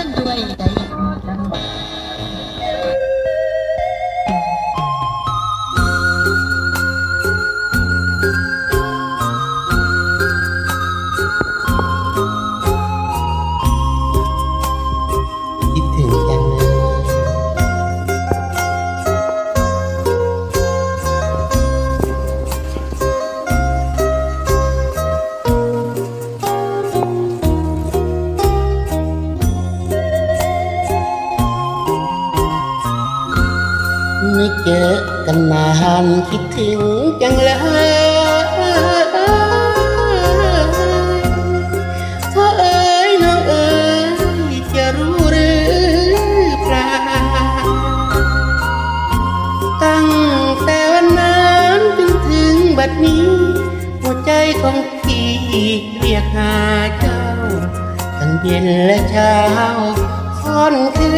กันด้วย ไม่เจอกันนานคิดถึงจังเลยเธอเอ๋ยน้องเอ๋ยจะรู้หรือเปล่าตั้งแต่วันนั้นจนถึงบัดนี้ หัวใจของพี่เรียกหาเจ้าทั้งเย็นและเช้าค่อนคื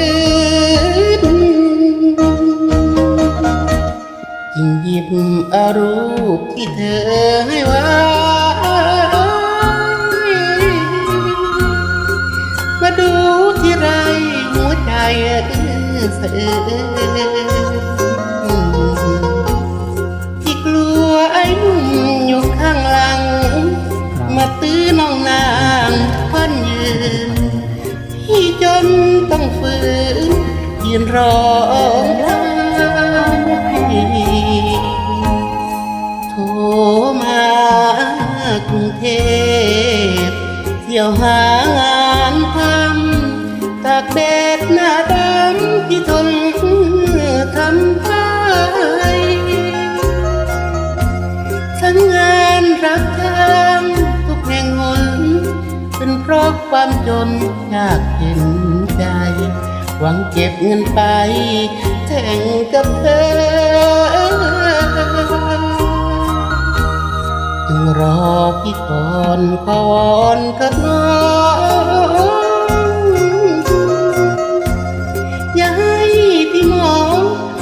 น ยิ่งยิบอารูปที่เธอให้ไว้มาดูที่ไรหัวใจเสือที่กลัวไอ้หนุ่มอยู่ข้างหลัง มาตื้อน้องนางพันยืนพี่จนต้องฝืนยืนร้อ ที่ยวหางานทำตากแดดหน้าดำที่ทนทำไปทั้งงานรักทางทุกแห่งหนเป็นเพราะความจนยากเห็นใจ หวังเก็บเงินไปแข่ง พี่อนขอวอนกับน้องย่าให้พี่มอง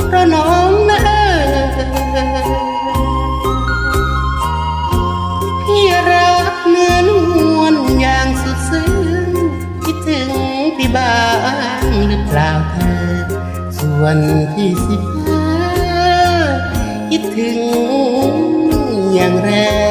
เพราะน้องนะเออพี่รักเนื้อนวลอย่างสุดซึ้งคิดถึงพี่บ้างหรือเปล่าเธอ ส่วนที่สิบห้าคิดถึงอย่างแรง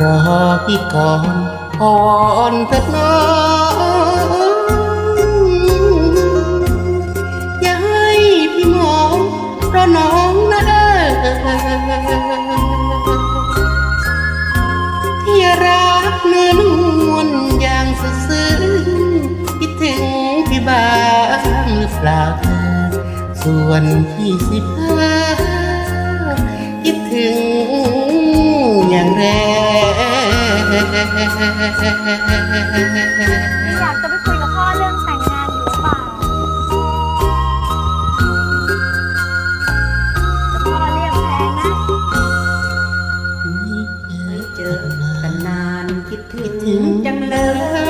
รอพี่ก่อนรเถิดน้องอย่าให้พี่มองเพราะน้องนะเด้อที่รักเนื้อนวลอย่างสุดซึ้งคิดถึงพี่บ้างหรือเปล่าส่วนที่สิบห้าคิดถึงอย่างแรง อยากจะไปคุยกับพ่อเรื่องแต่งงานอยู่หรือเปล่าแต่พ่อเรียกแพงนะ ไม่เจอกันนานคิดถึงจังเลย